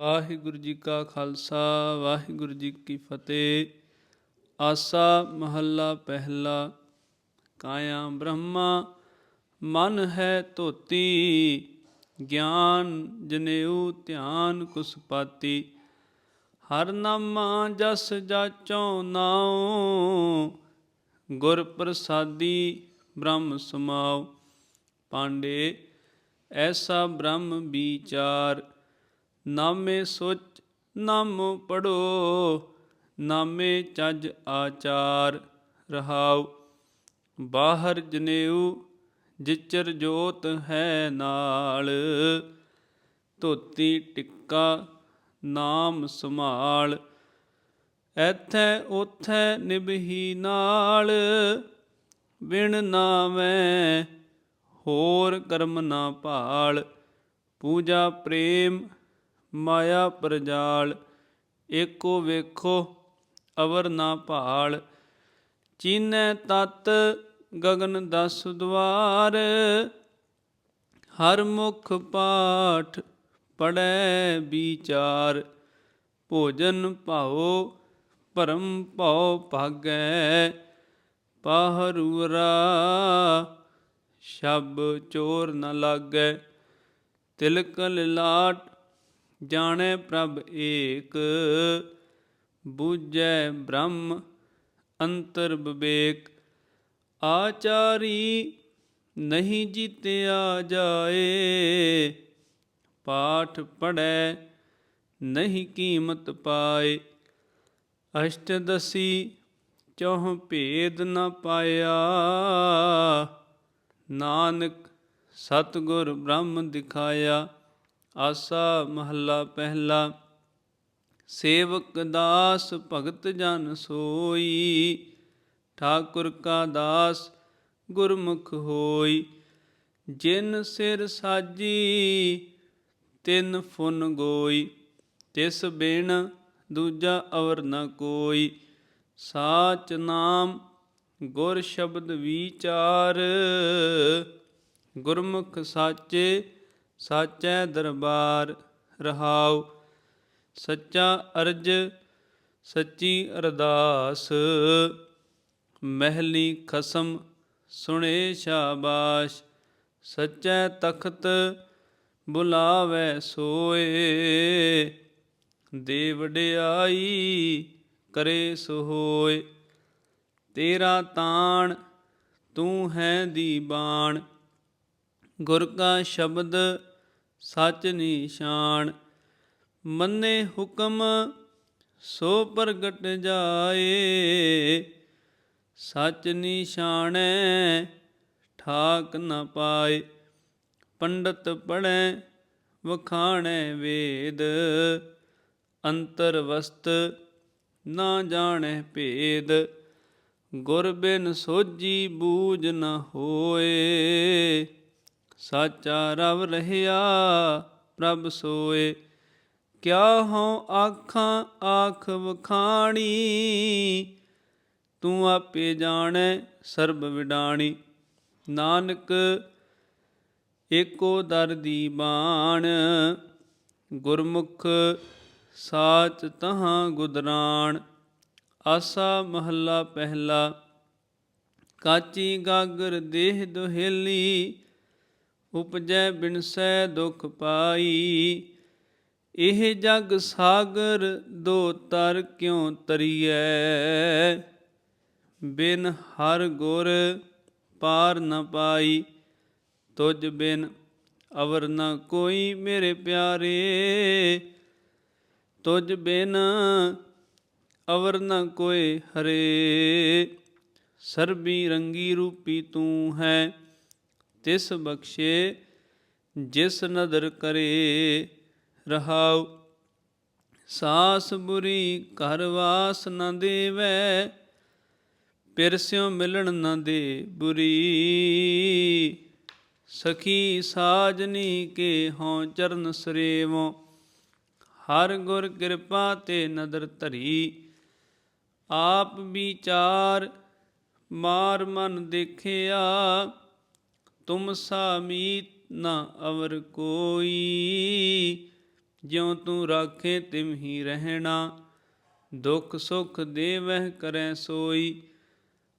ਵਾਹਿਗੁਰੂ ਜੀ ਕਾ ਖਾਲਸਾ, ਵਾਹਿਗੁਰੂ ਜੀ ਕੀ ਫਤਿਹ। ਆਸਾ ਮਹੱਲਾ ਪਹਿਲਾ, ਕਾਇਆ ਬ੍ਰਹਮਾ, ਮਨ ਹੈ ਧੋਤੀ, ਗਿਆਨ ਜਨੇਊ ਧਿਆਨ ਕੁਸਪਾਤੀ ਹਰ ਨਾਮਾ ਜਸ ਜਾਚੋ ਨਾਉ, ਗੁਰ ਪ੍ਰਸਾਦੀ ਬ੍ਰਹਮ ਸਮਾਉ। ਪਾਂਡੇ, ਐਸਾ ਬ੍ਰਹਮ ਵਿਚਾਰ ਨਾਮੇ ਸੁਚ ਨਾਮ ਪੜੋ, ਨਾਮੇ ਚੱਜ ਆਚਾਰ ਰਹਾਉ। ਬਾਹਰ ਜਨੇਊ, ਜਿਚਰ ਜੋਤ ਹੈ ਨਾਲ। ਧੋਤੀ ਟਿੱਕਾ, ਨਾਮ ਸੰਭਾਲ। ਐਥੈ ਉਥੈ ਨਿਭੀ ਨਾਲ। ਬਿਨ ਨਾਮੈ ਹੋਰ ਕਰਮ ਨਾ ਭਾਲ। ਪੂਜਾ ਪ੍ਰੇਮ ਮਾਇਆ ਪ੍ਰਜਾਲ, ਏਕੋ ਵੇਖੋ ਅਵਰ ਨਾ ਭਾਲ। ਚੀਨੈ ਤਤ ਗਗਨ ਦਸ ਦਵਾਰ, ਹਰ ਮੁਖ ਪਾਠ ਪੜੈ ਵਿਚਾਰ। ਭੋਜਨ ਭਾਉ, ਭਰਮ ਭਉ ਭਾਗੈ, ਪਾਹਰੂਰਾ ਸ਼ਬ ਚੋਰ ਨ ਲਾਗੈ। ਤਿਲਕ ਲਾਟ ਜਾਣੈ ਪ੍ਰਭ ਏਕ, ਬੂਝੈ ਬ੍ਰਹਮ, ਅੰਤਰ ਵਿਵੇਕ ਆਚਾਰੀ ਨਹੀਂ ਜੀਤਿਆ ਜਾਏ, ਪਾਠ ਪੜੈ ਨਹੀਂ ਕੀਮਤ ਪਾਏ। ਅਸ਼ਟਦਸੀ ਚੌਹ ਭੇਦ ਨ ਪਾਇਆ, ਨਾਨਕ ਸਤਿਗੁਰ ਬ੍ਰਹਮ ਦਿਖਾਇਆ। ਆਸਾ ਮਹੱਲਾ ਪਹਿਲਾ, ਸੇਵਕ ਦਾਸ ਭਗਤ ਜਨ ਸੋਈ, ਠਾਕੁਰ ਕਾ ਦਾਸ ਗੁਰਮੁਖ ਹੋਈ। ਜਿਨ ਸਿਰ ਸਾਜੀ, ਤਿਨ ਫੁਨ ਗੋਈ। ਤਿਸ ਬਿਨ ਦੂਜਾ ਅਵਰ ਨ ਕੋਈ। ਸਾਚ ਨਾਮ ਗੁਰ ਸ਼ਬਦ ਵਿਚਾਰ, ਗੁਰਮੁਖ ਸਾਚੇ ਸਾਚੈ ਦਰਬਾਰ ਰਹਾਉ, ਸੱਚਾ ਅਰਜ, ਸੱਚੀ ਅਰਦਾਸ। ਮਹਿਲੀ ਖਸਮ, ਸੁਣੇ ਸ਼ਾਬਾਸ਼, ਸੱਚੈ ਤਖਤ ਬੁਲਾਵੇ ਸੋਏ। ਦੇ ਵਡਿਆਈ ਕਰੇ ਸੋ ਹੋਏ ਤੇਰਾ ਤਾਣ ਤੂੰ ਹੈ ਦੀਬਾਨ। ਗੁਰ ਕਾ ਸ਼ਬਦ ਸਚ ਨਿਸ਼ਾਨ, ਮੰਨੇ ਹੁਕਮ ਸੋ ਪ੍ਰਗਟ ਜਾਏ। ਸਚ ਨਿਸ਼ਾਨੈ ਠਾਕ ਨ ਪਾਏ, ਪੰਡਤ ਪੜੈ ਵਖਾਣੈ ਵੇਦ। ਅੰਤਰ ਵਸਤ ਨਾ ਜਾਣੈ ਭੇਦ, ਗੁਰ ਬਿਨ ਸੋਜੀ ਬੂਝ ਨ ਹੋਏ। ਸਾਚਾ ਰਵ ਰਹਿਆ, ਪ੍ਰਭ ਸੋਏ। ਕਿਆ ਹਉ ਆਖਾਂ, ਆਖ ਵਖਾਣੀ। ਤੂੰ ਆਪੇ ਜਾਣੈ, ਸਰਬ ਵਿਡਾਣੀ। ਨਾਨਕ, ਏਕੋ ਦਰ ਦੀ ਬਾਣ। ਗੁਰਮੁਖ, ਸਾਚ ਤਹਾਂ ਗੁਦਰਾਣ। ਆਸਾ ਮਹੱਲਾ ਪਹਿਲਾ। ਕਾਚੀ ਗਾਗਰ ਦੇਹ ਦੁਹੇਲੀ। ਉਪਜੈ ਬਿਨਸੈ ਦੁਖ ਪਾਈ। ਇਹ ਜਗ ਸਾਗਰ ਦੋ ਤਰ ਕਿਉ ਤਰੀਐ? ਬਿਨ ਹਰ ਗੁਰ ਪਾਰ ਨ ਪਾਈ। ਤੁਜ ਬਿਨ ਅਵਰ ਨ ਕੋਈ ਮੇਰੇ ਪਿਆਰੇ। ਤੁਜ ਬਿਨ ਅਵਰ ਨ ਕੋਏ ਹਰੇ। ਸਰਬੀ ਰੰਗੀ ਰੂਪੀ ਤੂੰ ਹੈ। ਤਿਸ ਬਖਸ਼ੇ ਜਿਸ ਨਦਰ ਕਰੇ ਰਹਾਉ। ਸਾਸ ਬੁਰੀ ਘਰ ਵਾਸ ਨ ਦੇਵੈ, ਪਿਰਸਿਓ ਮਿਲਣ ਨ ਦੇ ਬੁਰੀ। ਸਖੀ ਸਾਜਨੀ ਕੇ ਹਉ ਚਰਨ ਸਰੇਵੋ, ਹਰ ਗੁਰ ਕਿਰਪਾ ਤੇ ਨਦਰ ਧਰੀ। ਆਪ ਵਿਚਾਰ ਮਾਰ ਮਨ ਦੇਖਿਆ ਤੁਮ ਸਾ ਮੀਤ ਨਾ ਅਵਰ ਕੋਈ। ਜਿਉ ਤੂੰ ਰਾਖੇ ਤਿਮ ਹੀ ਰਹਿਣਾ, ਦੁਖ ਸੁਖ ਦੇਵਹਿ ਕਰੈ ਸੋਈ।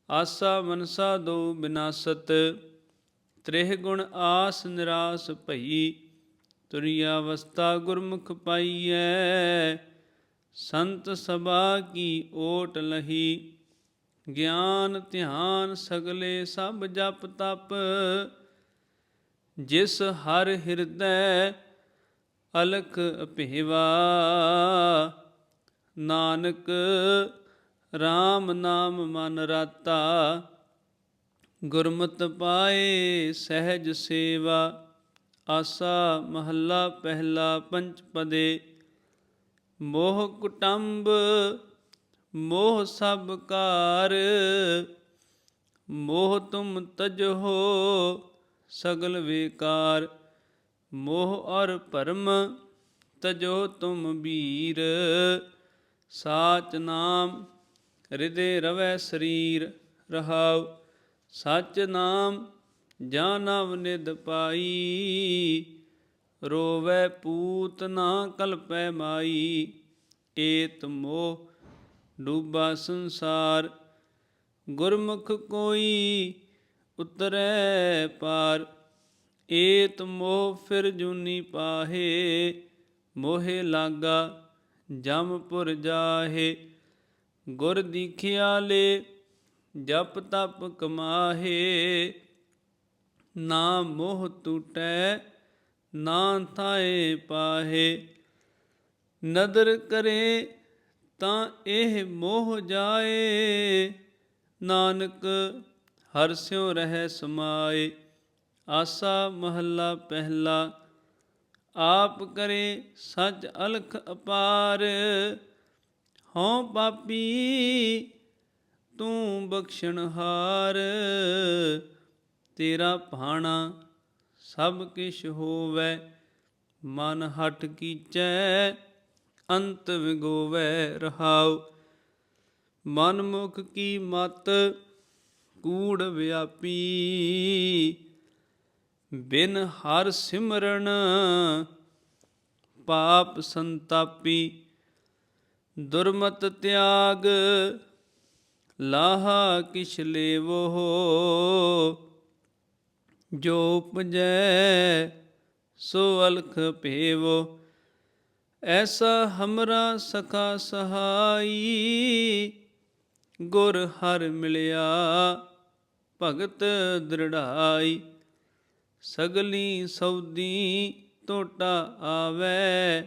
ਆਸਾ ਮਨਸਾ ਦੋ ਬਿਨਾਸਤ, ਤ੍ਰਿਹ ਗੁਣ ਆਸ ਨਿਰਾਸ ਭਈ। ਤੁਰਿਆ ਅਵਸਥਾ ਗੁਰਮੁਖ ਪਾਈਐ, ਸੰਤ ਸਭਾ ਕੀ ਓਟ ਲਹੀ। ਗਿਆਨ ਧਿਆਨ ਸਗਲੇ ਸਭ ਜਪ ਤਪ ਜਿਸ ਹਰ ਹਿਰਦੈ ਅਲਖ ਅਭੇਵਾ। ਨਾਨਕ RAM ਨਾਮ ਮਨ ਰਾਤਾ। ਗੁਰਮਤਿ ਪਾਏ ਸਹਿਜ ਸੇਵਾ। ਆਸਾ ਮਹੱਲਾ ਪਹਿਲਾ ਪੰਚ ਪਦੇ। ਮੋਹ ਕੁਟੰਬ, ਮੋਹ ਸਭ ਕਾਰ। ਮੋਹ ਤੁਮ ਤਜੋ ਸਗਲ ਵੇਕਾਰ, ਮੋਹ ਔਰ ਭਰਮ ਤਜੋ ਤੁਮ ਵੀਰ। ਸਾਚ ਨਾਮ ਹਿਰਦੇ ਰਵੈ ਸਰੀਰ, ਰਹਾਉ ਸਚ ਨਾਮ ਜਾਨਵ ਨਿਦ ਪਾਈ। ਰੋਵੈ ਪੂਤ ਨਾ ਕਲਪੈ ਮਾਈ, ਏਤ ਮੋਹ ਡੂਬਾ ਸੰਸਾਰ। ਗੁਰਮੁਖ ਕੋਈ ਉਤਰੈ ਪਾਰ, ਏਤ ਮੋਹ ਫਿਰ ਜੂਨੀ ਪਾਹੇ, ਮੋਹੇ ਲਾਗਾ ਜਮਪੁਰ ਜਾਹੇ। ਗੁਰ ਦੀਖਿਆ ਲੇ ਜਪ ਤਪ ਕਮਾਹੇ, ਨਾ ਮੋਹ ਟੂਟੈ, ਨਾ ਥਾਏ ਪਾਹੇ। ਨਦਰ ਕਰੇ ਤਾਂ ਇਹ ਮੋਹ ਜਾਏ, ਨਾਨਕ ਹਰ ਸਿਉ ਰਹਿ ਸਮਾਏ, ਆਸਾ ਮਹੱਲਾ ਪਹਿਲਾ। ਆਪ ਕਰੇ ਸੱਚ ਅਲਖ ਅਪਾਰ, ਹਉ ਪਾਪੀ ਤੂੰ ਬਖਸ਼ਣਹਾਰ ਤੇਰਾ ਭਾਣਾ ਸਭ ਕਿਛ ਹੋਵੈ, ਮਨ ਹਟ ਕੀਚੈ ਅੰਤ ਵਿਗੋਵੈ ਰਹਾਉ। ਮਨ ਮੁਖ ਕੀ ਮਤ ਕੂੜ ਵਿਆਪੀ। ਬਿਨ ਹਰ ਸਿਮਰਨ ਪਾਪ ਸੰਤਾਪੀ। ਦੁਰਮਤ ਤਿਆਗ ਲਾਹਾ ਕਿਛ ਲੇਵੋ। ਜੋ ਉਪਜੈ ਸੋ ਅਲਖ ਭੇਵੋ। ਐਸਾ ਹਮਰਾ ਸਖਾ ਸਹਾਈ। ਗੁਰ ਹਰ ਮਿਲਿਆ। ਭਗਤ ਦ੍ਰਿੜਾਈ, ਸਗਲੀ ਸੌਦੀ ਟੋਟਾ ਆਵੈ,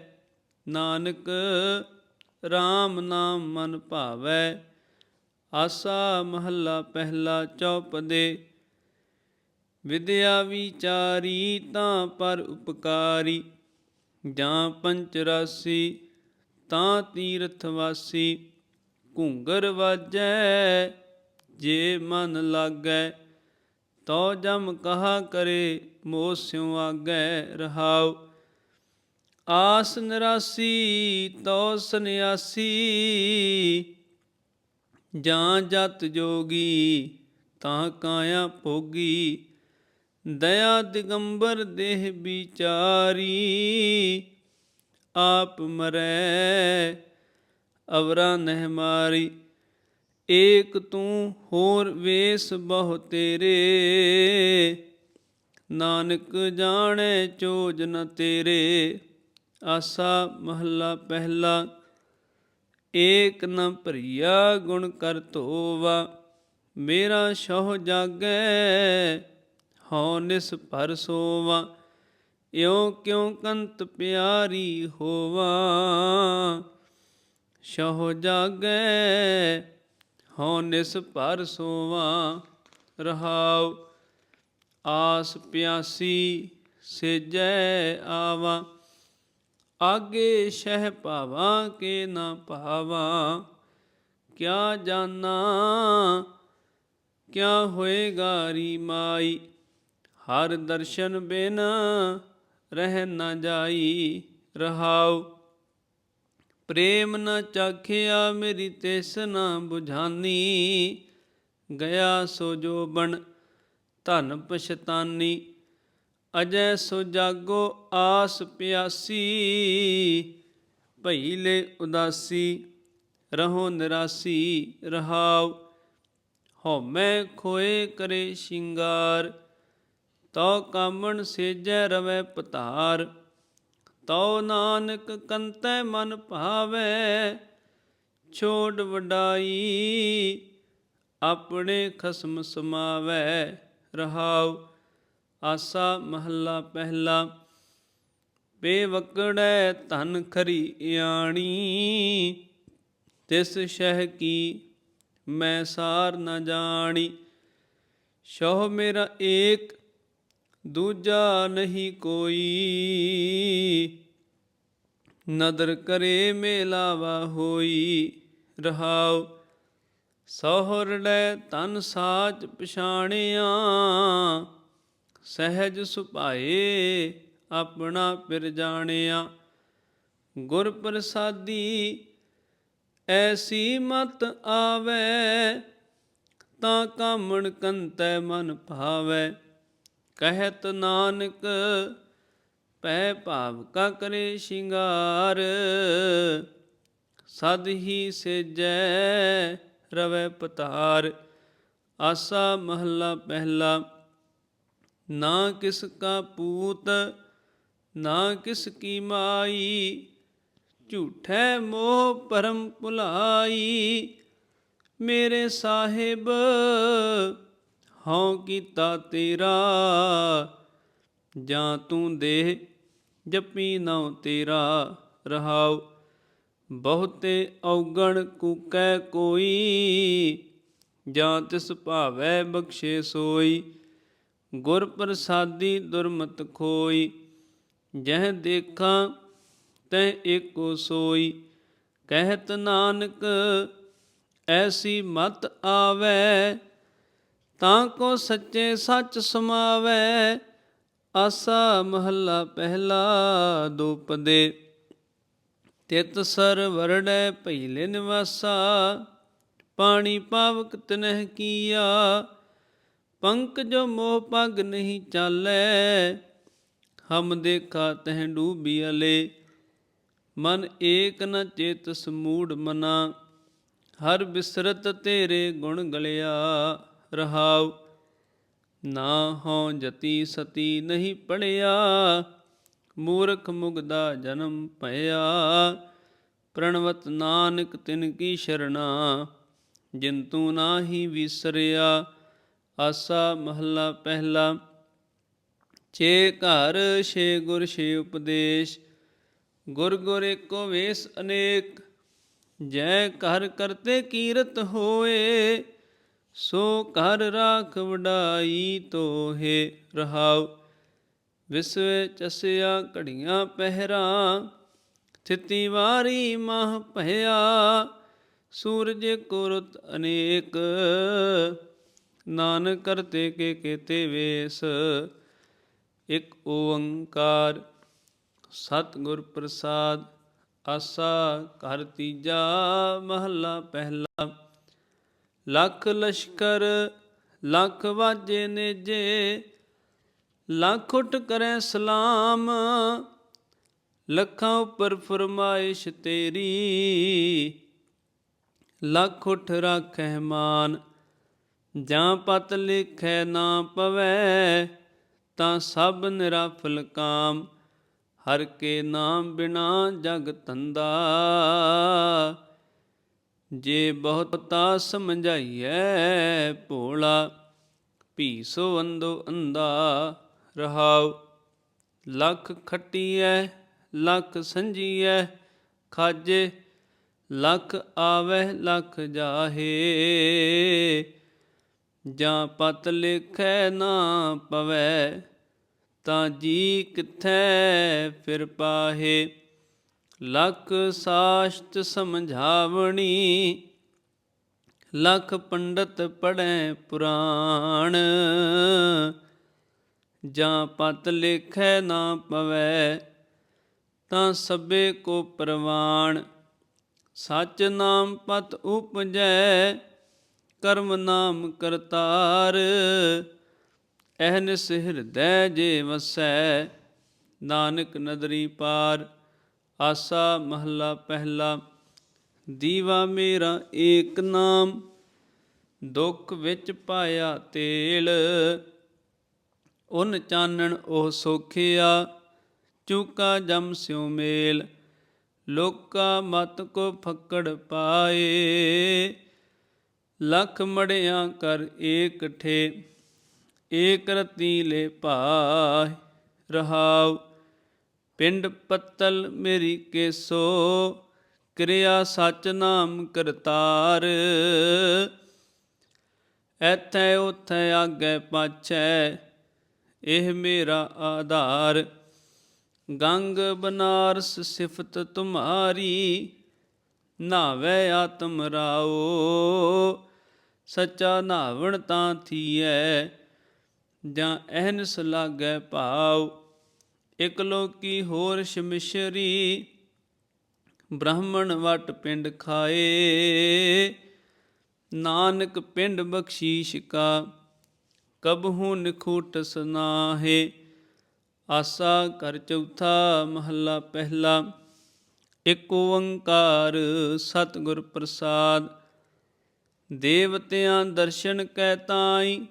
ਨਾਨਕ RAM ਨਾਮ ਮਨ ਭਾਵੈ, ਆਸਾ ਮਹੱਲਾ ਪਹਿਲਾ ਚੌਪਦੇ ਵਿਦਿਆ ਵਿਚਾਰੀ ਤਾਂ ਪਰ ਉਪਕਾਰੀ, ਜਾਂ ਪੰਚ ਰਾਸੀ ਤਾਂ ਤੀਰਥ ਵਾਸੀ। ਘੂੰਗਰ ਵਾਜੈ ਜੇ ਮਨ ਲਾਗੈ ਤੋ ਜਮ ਕਹਾ ਕਰੇ, ਮੋਹ ਸਿਉ ਆਗੈ ਰਹਾਉ। ਆਸ ਨਿਰਾਸੀ ਤੋ ਸੰਿਆਸੀ ਜਾਂ ਜਤ ਜੋਗੀ, ਤਾਂ ਕਾਇਆ ਭੋਗੀ। ਦਇਆ ਦਿਗੰਬਰ ਦੇਹ ਵਿਚਾਰੀ, ਆਪ ਮਰੈ, ਅਵਰਾ ਨਹਿ ਮਾਰੀ। ਏਕ ਤੂੰ ਹੋਰ ਵੇਸ ਬਹੁ ਤੇਰੇ। ਨਾਨਕ ਜਾਣੈ ਚੋਜ ਨ ਤੇਰੇ। ਆਸਾ ਮਹੱਲਾ ਪਹਿਲਾ, ਏਕ ਨ ਭਰੀਆ ਗੁਣ ਕਰ ਧੋਵਾ। ਮੇਰਾ ਸ਼ਹੁ ਜਾਗੈ, ਹਉ ਨਿਸ ਭਰ ਸੋਵਾ। ਇਉ ਕਿਉ ਕੰਤ ਪਿਆਰੀ ਹੋਵਾ। ਸ਼ਹੁ ਜਾਗੈ ਹਉ ਨਿਸ ਭਰ ਸੋਵਾ ਰਹਾਉ, ਆਸ ਪਿਆਸੀ ਸੇਜੈ ਆਵਾ, ਆਗੇ ਸ਼ਹਿ ਭਾਵਾਂ ਕੇ ਨਾ ਭਾਵਾਂ। ਕਿਆ ਜਾਣਾ ਕਿਆ ਹੋਏਗਾ ਰੀ ਮਾਈ, ਹਰ ਦਰਸ਼ਨ ਬਿਨ ਰਹਿ ਨਾ ਜਾਈ ਰਹਾਉ। ਪ੍ਰੇਮ ਨ ਚਾਖਿਆ ਮੇਰੀ ਤਿਸ ਨਾ 부ਝਾਨੀ ਗਿਆ ਸੋ ਜੋ ਬਣ ਧਨ ਪਛਤਾਨੀ, ਅਜੈ ਸੋ ਜਾਗੋ ਆਸ ਪਿਆਸੀ ਭਈ ਲੈ ਉਦਾਸੀ, ਰਹੋ ਨਿਰਾਸੀ, ਰਹਾਉ ਹਉਮੈ ਖੋਏ ਕਰੇ ਸ਼ਿੰਗਾਰ, ਤਉ ਕਾਮਣ ਸੇਜੈ ਰਵੈ ਪਤਾਰ। ਤਉ ਨਾਨਕ ਕੰਤੈ ਮਨ ਭਾਵੈ, ਛੋੜ ਵਡਾਈ ਆਪਣੇ ਖਸਮ ਸਮਾਵੈ। ਰਹਾਉ ਆਸਾ ਮਹੱਲਾ ਪਹਿਲਾ, ਬੇਵਕੜੈ ਧਨ ਖਰੀ ਆਣੀ ਤਿਸ ਸ਼ਹਿ ਕੀ ਮੈਂ ਸਾਰ ਨ ਜਾਣੀ। ਸ਼ੋਹ ਮੇਰਾ ਏਕ ਦੂਜਾ ਨਹੀਂ ਕੋਈ। ਨਦਰ ਕਰੇ ਮੇਲਾਵਾ ਹੋਈ। ਰਹਾਉ ਸਹੁਰੜੈ ਤਨ ਸਾਚ ਪਛਾਣਿਆ। ਸਹਿਜ ਸੁਭਾਏ ਆਪਣਾ ਪਿਰ ਜਾਣਿਆ। ਗੁਰ ਪ੍ਰਸਾਦੀ ਐਸੀ ਮਤ ਆਵੇ, ਤਾਂ ਕਾਮਣ ਕੰਤੈ ਮਨ ਭਾਵੈ। ਕਹਿਤ ਨਾਨਕ, ਪੈ ਭਾਵ ਕਾ ਕਰੇ ਸ਼ਿੰਗਾਰ। ਸਦ ਹੀ ਸੇਜੈ ਰਵੈ ਪਤਾਰ, ਆਸਾ ਮਹੱਲਾ ਪਹਿਲਾ। ਨਾ ਕਿਸ ਕਾ ਪੂਤ, ਨਾ ਕਿਸ ਕੀ ਮਾਈ, ਝੂਠੈ ਮੋਹ ਪਰਮ ਭੁਲਾਈ। ਮੇਰੇ ਸਾਹਿਬ ਹਉ ਕੀਤਾ ਤੇਰਾ, ਜਾਂ ਤੂੰ ਦੇ ਜਪੀ ਨਉ ਤੇਰਾ। ਰਹਾਉ, ਬਹੁਤੇ ਔਗਣ ਕੂਕੈ ਕੋਈ, ਜਾਂ ਤਿਸ ਭਾਵੈ ਬਖਸ਼ੇ ਸੋਈ। ਗੁਰ ਪ੍ਰਸਾਦੀ ਦੁਰਮਤ ਖੋਈ, ਜਹ ਦੇਖਾਂ ਤੈ ਏਕੋ ਸੋਈ। ਕਹਿਤ ਨਾਨਕ, ਐਸੀ ਮਤ ਆਵੈ ਤਾਂ ਕੋ ਸੱਚੇ ਸੱਚ ਸਮਾਵੈ, ਆਸਾ ਮਹੱਲਾ ਪਹਿਲਾ ਦੁਪਦੇ ਤਿਤ ਸਰ ਵਰੜੈ ਭਈਲੇ ਨਿਵਾਸਾ, ਪਾਣੀ ਪਾਵਕ ਤਨਹਿ ਕੀਆ। ਪੰਕ ਜੋ ਮੋਹ ਪਗ ਨਹੀਂ ਚਾਲੈ, ਹਮ ਦੇਖਾ ਤਹਿ ਡੂਬੀ ਅਲੇ। ਮਨ ਏਕ ਨ ਚੇਤ ਸਮੂੜ ਮਨਾ, ਹਰ ਬਿਸਰਤ ਤੇਰੇ ਗੁਣ ਗਲਿਆ। ਰਹਾਉ। ਨਾ ਹਉ ਜਤੀ ਸਤੀ ਨਹੀਂ ਪੜਿਆ। ਮੂਰਖ ਮੁਗਦਾ ਜਨਮ ਭਇਆ। ਪ੍ਰਣਵਤ ਨਾਨਕ ਤਿਨ ਕੀ ਸ਼ਰਣਾ। ਜਿਨ ਤੂੰ ਨਾਹੀ ਵਿਸਰਿਆ। ਆਸਾ ਮਹੱਲਾ ਪਹਿਲਾ। ਛੇ ਘਰ, ਛੇ ਗੁਰ, ਛੇ ਉਪਦੇਸ਼। ਗੁਰ ਗੁਰ ਏਕੋ ਵੇਸ ਅਨੇਕ। ਜੈ ਘਰ ਕਰਤੇ ਕੀਰਤ ਹੋਏ। ਸੋ ਘਰ ਰਾਖ ਵਡਾਈ ਤੋਹੇ ਰਹਾਉ, ਵਿਸਵੇ ਚਸਿਆ ਘੜੀਆਂ ਪਹਿਰਾ, ਥਿਤੀ ਵਾਰੀ ਮਹ ਭਇਆ, ਸੂਰਜ ਕੁਰਤ ਅਨੇਕ। ਨਾਨਕ ਕਰਤੇ ਕੇ ਕੇਤੇ ਵੇਸ, ਇਕ ਓੰਕਾਰ, ਸਤਿਗੁਰ ਪ੍ਰਸਾਦ, ਆਸਾ ਘਰ ਤੀਜਾ ਮਹੱਲਾ ਪਹਿਲਾ। ਲੱਖ ਲਸ਼ਕਰ, ਲੱਖ ਵਾਜੇ ਨੇਜੇ, ਲੱਖ ਉਠ ਕਰੈ ਸਲਾਮ, ਲੱਖਾਂ ਉੱਪਰ ਫਰਮਾਇਸ਼ ਤੇਰੀ, ਲੱਖ ਉਠ ਰਾਖੈ ਮਾਨ, ਜਾਂ ਪਤ ਲਿਖੈ ਨਾ ਪਵੈ, ਤਾਂ ਸਭ ਨਿਰਾਫਲ ਕਾਮ ਹਰ ਕੇ ਨਾਮ ਬਿਨਾ ਜਗ ਧੰਦਾ। ਜੇ ਬਹੁਤਾ ਸਮਝਾਈਐ ਭੋਲਾ, ਭੀਸੋ ਅੰਦੋ ਅੰਦਾ ਰਹਾਉ। ਲੱਖ ਖਟੀਐ, ਲੱਖ ਸੰਜੀਐ, ਖਾਜੇ, ਲੱਖ ਆਵੈ, ਲੱਖ ਜਾਹੇ। ਜਾਂ ਪਤ ਲਿਖੈ ਨਾ ਪਵੈ, ਤਾਂ ਜੀ ਕਿਥੈ ਫਿਰ ਪਾਹੇ। ਲਖ ਸਾਸਤ ਸਮਝਾਵਣੀ, ਲਖ ਪੰਡਤ ਪੜੈ ਪੁਰਾਣ। ਜਾਂ ਪਤ ਲਿਖੈ ਨਾ ਪਵੈ, ਤਾਂ ਸਭੇ ਕੋ ਪ੍ਰਵਾਣ। ਸਚ ਨਾਮ ਪਤ ਉਪਜੈ, ਕਰਮ ਨਾਮ ਕਰਤਾਰ। ਅਹਨਿਸ ਹਿਰਦੈ ਜੇ ਵਸੈ, ਨਾਨਕ ਨਦਰੀ ਪਾਰ। ਆਸਾ ਮਹੱਲਾ ਪਹਿਲਾ, ਦੀਵਾ ਮੇਰਾ ਏਕ ਨਾਮ, ਦੁੱਖ ਵਿੱਚ ਪਾਇਆ ਤੇਲ। ਉਨ ਚਾਨਣ ਉਹ ਸੋਖਿਆ, ਚੁਕਾ ਜਮ ਸਿਉ ਮੇਲ। ਲੋਕਾ ਮਤ ਕੋ ਫੱਕੜ ਪਾਏ। ਲਖ ਮੜਿਆ ਕਰ ਏਕ ਠੇ, ਏਕ ਰਤੀ ਲੈ ਭਾਇ ਰਹਾਉ। ਪਿੰਡ ਪੱਤਲ ਮੇਰੀ ਕੇਸੋ, ਕਿਰਿਆ ਸਚ ਨਾਮ ਕਰਤਾਰ। ਐਥੈ ਉਥੈ ਆਗੇ ਪਾਛੈ, ਇਹ ਮੇਰਾ ਆਧਾਰ। ਗੰਗ ਬਨਾਰਸ ਸਿਫਤ ਤੁਮਾਰੀ, ਨਾਵੇ ਆਤਮ ਰਾਓ। ਸੱਚਾ ਨਾਵਣ ਤਾਂ ਥੀਐ, ਜਾਂ ਅਹਨਸ ਲਾਗੈ ਭਾਉ। ਇਕ ਲੋਕੀ ਹੋਰ ਸ਼ਮਿਸ਼ਰੀ? ਬ੍ਰਾਹਮਣ ਵਟ ਪਿੰਡ ਖਾਏ, ਨਾਨਕ ਪਿੰਡ ਬਖਸ਼ੀਸ਼ ਕਾ, ਕਬਹੂ ਨਿਖੂਟ ਸਨਾਹੇ। ਆਸਾ ਕਰ ਚੌਥਾ ਮਹੱਲਾ ਪਹਿਲਾ, ਇਕ ਓੰਕਾਰ ਸਤਿਗੁਰ ਪ੍ਰਸਾਦ। ਦੇਵਤਿਆਂ ਦਰਸ਼ਨ ਕੈ ਤਾਈ,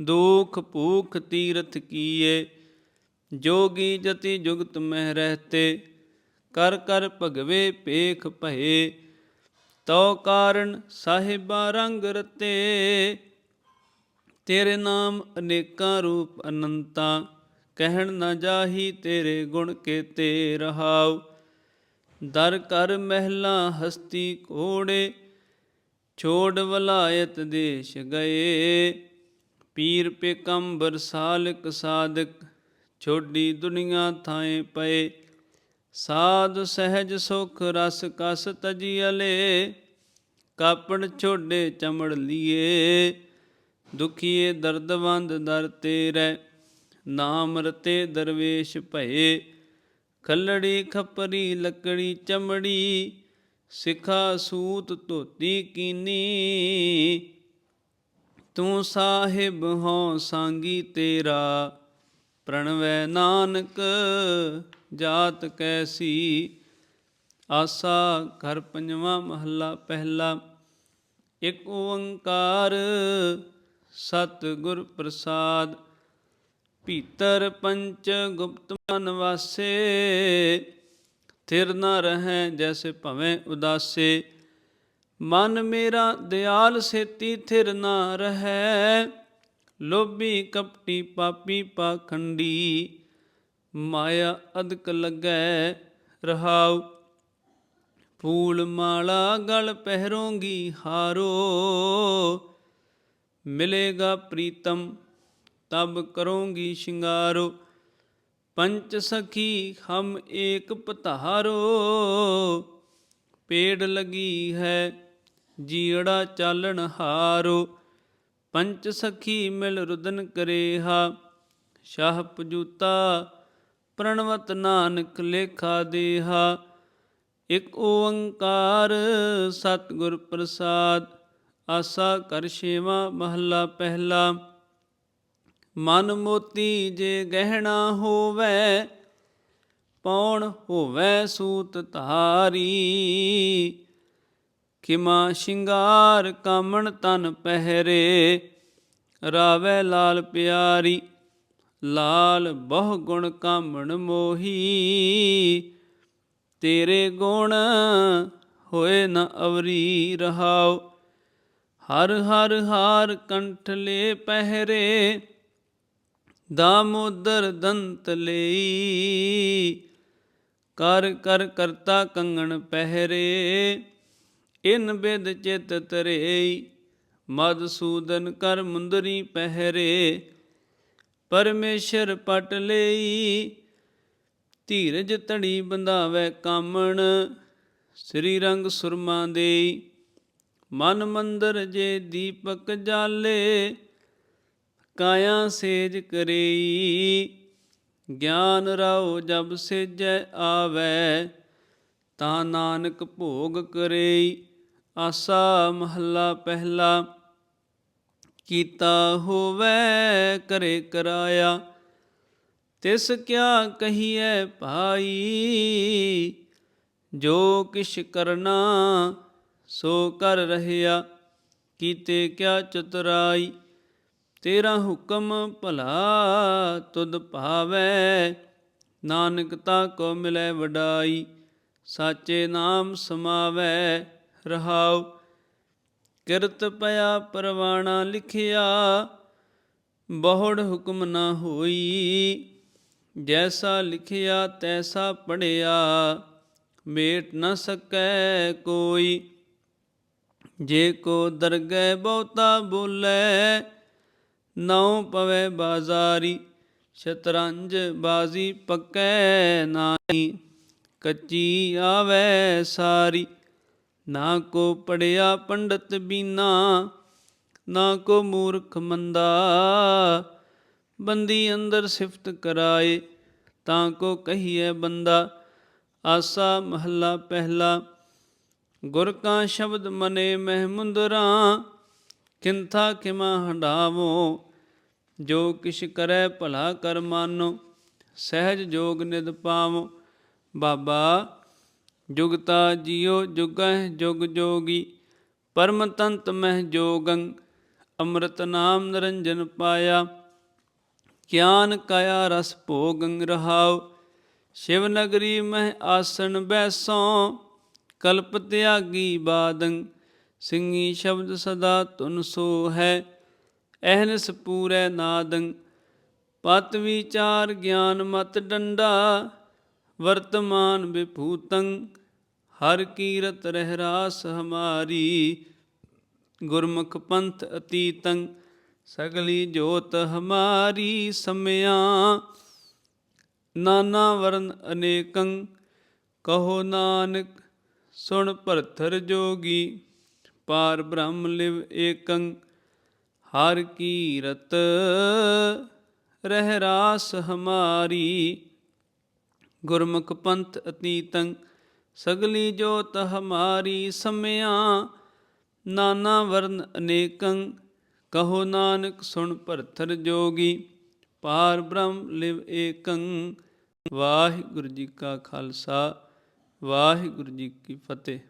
ਦੁਖ ਭੂਖ ਤੀਰਥ ਕੀਏ। ਜੋਗੀ ਜਤੀ ਜੁਗਤ ਮਹਿ ਰਹਤੇ, ਕਰ ਕਰ ਭਗਵੇ ਪੇਖ ਭਏ ਤੋ ਕਾਰਨ ਸਾਹਿਬਾ ਰੰਗ ਰਤੇ। ਤੇਰੇ ਨਾਮ ਅਨੇਕਾਂ ਰੂਪ ਅਨੰਤਾ, ਕਹਿਣ ਨਾ ਜਾਹੀ ਤੇਰੇ ਗੁਣ ਕੇਤੇ ਰਹਾਉ। ਦਰ ਕਰ ਮਹਿਲਾ ਹਸਤੀ ਕੋੜੇ ਛੋੜ ਵਲਾਇਤ ਦੇਸ਼ ਗਏ। ਪੀਰ ਪੇਕੰਬਰ ਸਾਲਕ ਸਾਧਕ ਛੋਡੀ ਦੁਨੀਆ ਥਾਏ ਪਏ। ਸਾਧ ਸਹਿਜ ਸੁਖ ਰਸ ਕਸ ਤਜੀਲੇ ਕਾਪੜ ਛੋਡੇ ਚਮੜ ਲੀਏ। ਦੁਖੀਏ ਦਰਦਵੰਦ ਦਰ ਤੇਰੇ, ਨਾਮ ਰਤੇ ਦਰਵੇਸ਼ ਭਏ। ਖੱਲੜੀ ਖੱਪਰੀ ਲੱਕੜੀ ਚਮੜੀ, ਸਿਖਾ ਸੂਤ ਧੋਤੀ ਕੀਨੀ। ਤੂੰ ਸਾਹਿਬ ਹੋ ਸੰਗੀ ਤੇਰਾ ਪ੍ਰਣਵੈ ਨਾਨਕ, ਜਾਤ ਕੈਸੀ, ਆਸਾ ਘਰ ਪੰਜਵਾਂ ਮਹੱਲਾ ਪਹਿਲਾ, ਇਕ ਓੰਕਾਰ ਸਤ ਗੁਰ ਪ੍ਰਸਾਦ, ਭੀਤਰ ਪੰਚ ਗੁਪਤ ਮਨ ਵਾਸੇ, ਥਿਰ ਨ ਰਹੈ ਜੈਸੇ ਭਵੇਂ ਉਦਾਸੇ, ਮਨ ਮੇਰਾ ਦਿਆਲ ਸੇਤੀ ਥਿਰ ਨ ਰਹੈ ਲੋਭੀ ਕਪਟੀ ਪਾਪੀ ਪਾਖੰਡੀ, ਮਾਇਆ ਅਦਕ ਲੱਗੈ ਰਹਾਉ। ਫੂਲ ਮਾਲਾ ਗਲ ਪਹਿਰੋਂਗੀ ਹਾਰੋ। ਮਿਲੇਗਾ ਪ੍ਰੀਤਮ, ਤਬ ਕਰੋਂਗੀ ਸ਼ਿੰਗਾਰੋ। ਪੰਚ ਸਖੀ ਹਮ ਏਕ ਪਤਾਰੋ ਪੇੜ ਲਗੀ ਹੈ ਜੀੜਾ ਚਾਲਣ ਹਾਰੋ। ਪੰਚ ਸਖੀ ਮਿਲ ਰੁਦਨ ਕਰੇਹਾ, ਸ਼ਾਹ ਪਜੂਤਾ ਪ੍ਰਣਵਤ ਨਾਨਕ ਲੇਖਾ ਦੇਹਾ। ਇਕ ਓੰਕਾਰ ਸਤਿਗੁਰ ਪ੍ਰਸਾਦ, ਆਸਾ ਕਰ ਛੇਵਾ ਮਹੱਲਾ ਪਹਿਲਾ। ਮਨ ਮੋਤੀ ਜੇ ਗਹਿਣਾ ਹੋਵੇ, ਪੌਣ ਹੋਵੇ ਸੂਤ ਧਾਰੀ। ਖਿਮਾ ਸ਼ਿੰਗਾਰ ਕਾਮਣ ਤਨ ਪਹਿਰੇ, ਰਾਵੇ ਲਾਲ ਪਿਆਰੀ, ਲਾਲ ਬਹੁ ਗੁਣ ਕਾਮਣ ਮੋਹੀ। ਤੇਰੇ ਗੁਣ ਹੋਏ ਨ ਅਵਰੀ ਰਹਾਉ, ਹਰ ਹਰ ਹਾਰ ਕੰਠ ਲੈ ਪਹਿਰੇ ਦਾਮੋਦਰ ਦੰਤ ਲਈ। ਕਰ ਕਰ ਕਰਤਾ ਕੰਗਣ ਪਹਿਰੇ ਇਨ ਬਿਦ ਚਿਤ ਤਰੇਈ ਮਦਸੂਦਨ ਕਰ ਮੁੰਦਰੀ ਪਹਿਰੇ, ਪਰਮੇਸ਼ਰ ਪਟ ਲਈ, ਧੀਰਜ ਧੜੀ ਬੰਧਾਵੇ ਕਾਮਣ, ਸ੍ਰੀ ਰੰਗ ਸੁਰਮਾ ਦੇਈ। ਮਨ ਮੰਦਰ ਜੇ ਦੀਪਕ ਜਾਲੇ, ਕਾਇਆ ਸੇਜ ਕਰੇਈ। ਗਿਆਨ ਰਾਉ ਜਬ ਸੇਜੈ ਆਵੈ, ਤਾਂ ਨਾਨਕ ਭੋਗ ਕਰੇਈ। ਆਸਾ ਮਹੱਲਾ ਪਹਿਲਾ ਕੀਤਾ ਹੋਵੇ, ਕਰੇ ਕਰਾਇਆ। ਤਿਸ ਕਿਆ ਕਹੀਐ ਭਾਈ, ਜੋ ਕਿਛ ਕਰਨਾ ਸੋ ਕਰ ਰਹਿਆ। ਕੀਤੇ ਕਿਆ ਚਤੁਰਾਈ, ਤੇਰਾ ਹੁਕਮ ਭਲਾ ਤੁਧ ਭਾਵੈ। ਨਾਨਕ ਤਾ ਕੋ ਮਿਲੈ ਵਡਾਈ, ਸਾਚੇ ਨਾਮ ਸਮਾਵੈ। ਰਹਾਉ। ਕਿਰਤ ਪਿਆ ਪਰਵਾਣਾ ਲਿਖਿਆ, ਬਹੁੜ ਹੁਕਮ ਨਾ ਹੋਈ। ਜੈਸਾ ਲਿਖਿਆ, ਤੈਸਾ ਪੜਿਆ ਮੇਟ ਨਾ ਸਕੈ ਕੋਈ। ਜੇ ਕੋ ਦਰਗਹਿ ਬਹੁਤਾ ਬੋਲੇ, ਨਉ ਪਵੇ ਬਾਜ਼ਾਰੀ, ਸ਼ਤਰੰਜ ਬਾਜ਼ੀ ਪੱਕੈ ਨਾਹੀ। ਕੱਚੀ ਆਵੇ ਸਾਰੀ ਨਾ ਕੋ ਪੜਿਆ ਪੰਡਤ ਬੀਨਾ, ਨਾ ਕੋ ਮੂਰਖ ਮੰਦਾ। ਬੰਦੀ ਅੰਦਰ ਸਿਫਤ ਕਰਾਏ, ਤਾਂ ਕੋ ਕਹੀਏ ਬੰਦਾ, ਆਸਾ ਮਹੱਲਾ ਪਹਿਲਾ। ਗੁਰ ਕਾ ਸ਼ਬਦ ਮਨੇ ਮਹਿਮੁੰਦਰਾ ਕਿੰਥਾ ਕਿਮਾ ਹੰਡਾਵੋ ਜੋ ਕਿਛ ਕਰੈ ਭਲਾ ਕਰ ਮਾਨੋ, ਸਹਿਜ ਜੋਗ ਨਿਦ ਪਾਵੋ। ਬਾਬਾ ਜੁਗਤਾ ਜਿਉ ਜੁਗਹਿ ਜੁਗ ਜੋਗੀ, ਪਰਮ ਤੰਤ ਮਹਿ ਜੋਗੰ, ਅੰਮ੍ਰਿਤ ਨਾਮ ਨਿਰੰਜਨ ਪਾਇਆ। ਗਿਆਨ ਕਾਇਆ ਰਸ ਭੋਗੰ ਰਹਾਉ, ਸ਼ਿਵ ਨਗਰੀ ਮਹਿ ਆਸਣ ਬੈਸੋਂ, ਕਲਪ ਤਿਆਗੀ ਬਾਦੰ ਸਿੰਘੀ ਸ਼ਬਦ ਸਦਾ ਤੁਨ ਸੋ ਹੈ ਅਹਨਸ ਪੂਰੈ ਨਾਦੰ। ਪਤ ਵਿਚਾਰ ਗਿਆਨ ਮਤ ਡੰਡਾ, ਵਰਤਮਾਨ ਵਿਭੂਤੰ ਹਰ ਕੀਰਤ ਰਹਿ ਰਾਸ ਹਮਾਰੀ, ਗੁਰਮੁਖ ਪੰਥ ਅਤੀਤੰ ਸਗਲੀ ਜੋਤ ਹਮਾਰੀ ਸਮਿਆਂ। ਨਾਨਾ ਵਰਨ ਅਨੇਕੰ, ਕਹੋ ਨਾਨਕ, ਸੁਣ ਭਰਥਰ ਜੋਗੀ, ਪਾਰ ਬ੍ਰਹਮ ਲਿਵ ਏਕੰ। ਹਰ ਕੀਰਤ ਰਹਿ ਰਾਸ ਹਮਾਰੀ, ਗੁਰਮੁਖ ਪੰਥ ਅਤੀਤੰ ਸਗਲੀ ਜੋਤ ਹਮਾਰੀ ਸਮਿਆ, ਨਾਨਾ ਵਰਨ ਅਨੇਕੰ, ਕਹੋ ਨਾਨਕ ਸੁਣ ਭਰਥਰ ਜੋਗੀ, ਪਾਰ ਬ੍ਰਹਮ ਲਿਵ ਏਕੰ। ਵਾਹਿਗੁਰੂ ਜੀ ਕਾ ਖਾਲਸਾ, ਵਾਹਿਗੁਰੂ ਜੀ ਕੀ ਫਤਿਹ।